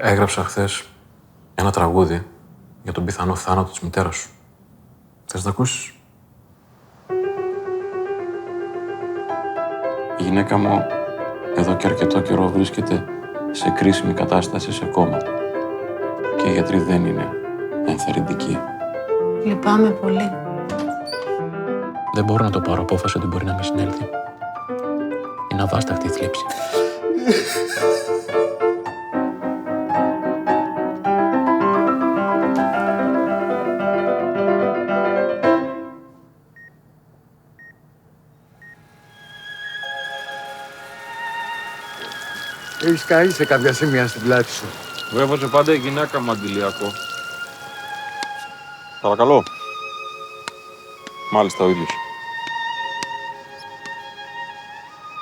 Έγραψα χθες ένα τραγούδι για τον πιθανό θάνατο της μητέρας σου. Θες να το ακούσεις; Η γυναίκα μου εδώ και αρκετό καιρό βρίσκεται σε κρίσιμη κατάσταση σε κόμμα. Και οι γιατροί δεν είναι ενθαρρυντικοί. Λυπάμαι πολύ. Δεν μπορώ να το πάρω απόφαση ότι μπορεί να με συνέλθει. Είναι αβάσταχτη η θλίψη. Έχεις καεί σε κάποια σημεία στην πλάτη σου. Μου έβαζε πάντα η γυναίκα μου αντιλιακό. Παρακαλώ. Μάλιστα ο ίδιος.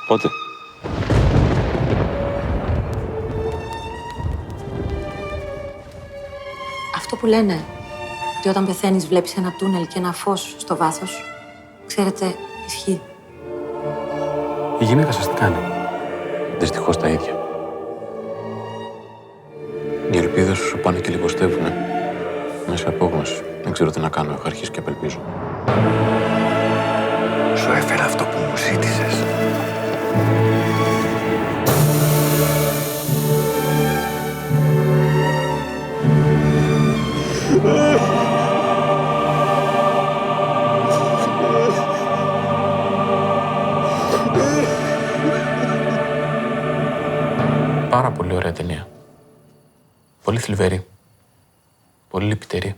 Πότε; Αυτό που λένε, ότι όταν πεθαίνεις βλέπεις ένα τούνελ και ένα φως στο βάθος, ξέρετε, ισχύει. Η γυναίκα σας τι κάνει; Δυστυχώς τα ίδια. Οι ελπίδες σου σου πάνε και λιγοστεύουνε. Μέσα σε απόγνωση. Δεν ξέρω τι να κάνω. Έχω αρχίσει και απελπίζω. Σου έφερα αυτό που μου ζήτησες. Πάρα πολύ ωραία ταινία. Πολύ θλιβερή. Πολύ λυπητερή.